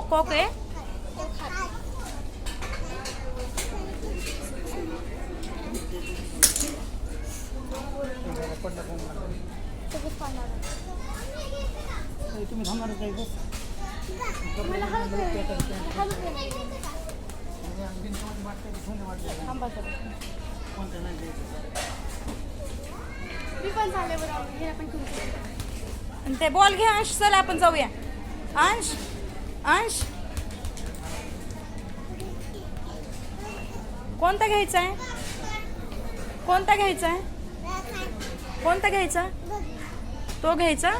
Cock तुम्ही थांबणार नाही हे ते बॉल घे अंश. चल आपण जाऊया. अंश. अंश कोणता घ्यायचा आहे कोणता घ्यायचा आहे कोणता घ्यायचा तो घ्यायचा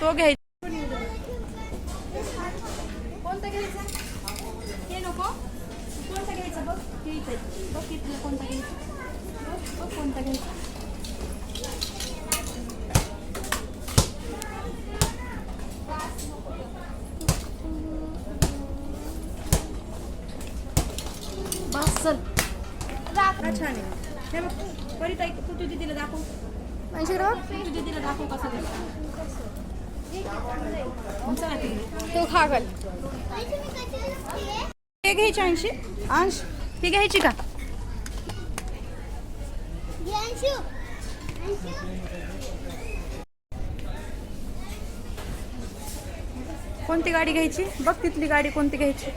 तो घ्यायचा कोणता घ्यायचा हे नको कोणता घ्यायचा बघ हे इथे बघ इथलं कोणता घ्यायचा बघ बघ कोणता घ्यायचा चल. छान आहे. हे बघ परी ताई तू तुझी तिला दाखव. तू तुझी तिला दाखव कसं घ्यायचं चला तिकडे. तो खागल हे घ्यायची अंशी अंश ही घ्यायची का? कोणती गाडी घ्यायची? बघ तिथली गाडी कोणती घ्यायची.